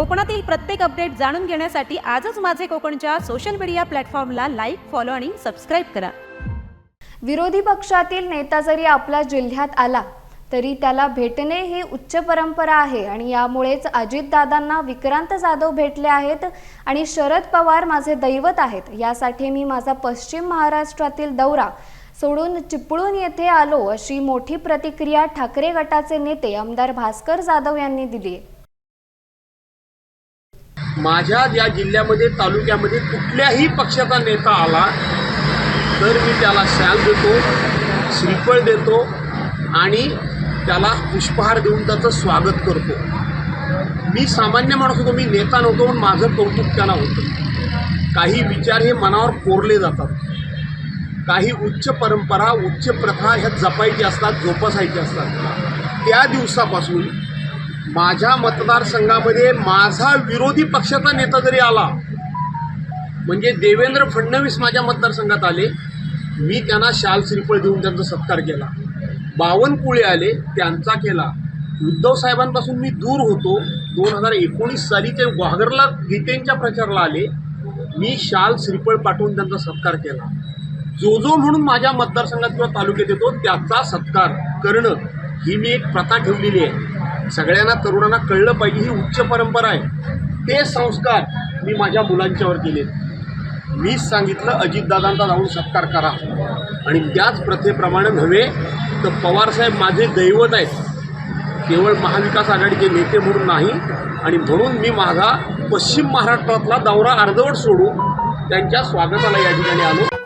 कोकणातील प्रत्येक अपडेट जाणून घेण्यासाठी आजच माझे कोकणच्या सोशल मीडिया प्लॅटफॉर्मला लाईक फॉलो आणि सबस्क्राईब करा. विरोधी पक्षातील नेता जरी आपल्या जिल्ह्यात आला तरी त्याला भेटणे ही उच्च परंपरा आहे आणि यामुळेच अजितदादांना विक्रांत जाधव भेटले आहेत आणि शरद पवार माझे दैवत आहेत. यासाठी मी माझा पश्चिम महाराष्ट्रातील दौरा सोडून चिपळूण येथे आलो अशी मोठी प्रतिक्रिया ठाकरे गटाचे नेते आमदार भास्कर जाधव यांनी दिली आहे माझ्या या जिल्ह्यामध्ये तालुक्यामध्ये कुठल्याही पक्षाचा नेता आला तर मी त्याला शाल देतो श्रीफळ देतो आणि त्याला पुष्पहार देऊन त्याचं स्वागत करतो. मी सामान्य माणूस होतो मी नेता नव्हतो पण माझं कौतुक त्याला होतं. काही विचार हे मनावर कोरले जातात. काही उच्च परंपरा उच्च प्रथा ह्या जपायच्या असतात जोपासायच्या असतात. त्या दिवसापासून माझ्या मतदारसंघामध्ये माझा विरोधी पक्षाचा नेता जरी आला म्हणजे देवेंद्र फडणवीस माझ्या मतदारसंघात आले मी त्यांना शाल श्रीफळ देऊन त्यांचा सत्कार केला. बावनकुळे आले त्यांचा केला. उद्धव साहेबांपासून मी दूर होतो. दोन हजार एकोणीस साली ते वाघरला गीतेंच्या प्रचाराला आले. मी शाल श्रीफळ पाठवून त्यांचा सत्कार केला. जो जो म्हणून माझ्या मतदारसंघात किंवा तालुक्यात येतो त्याचा सत्कार करणं ही मी एक प्रथा ठेवलेली आहे. सगळ्यांना तरुणांना कळलं पाहिजे ही उच्च परंपरा आहे. ते संस्कार मी माझ्या मुलांच्यावर केले मीच सांगितलं अजितदादांचा जाऊन सत्कार करा. आणि त्याच प्रथेप्रमाणे नव्हे तर पवारसाहेब माझे दैवत आहेत. केवळ महाविकास आघाडीचे नेते म्हणून नाही आणि म्हणून मी माझा पश्चिम महाराष्ट्रातला दौरा अर्धवट सोडून त्यांच्या स्वागताला या ठिकाणी आलो.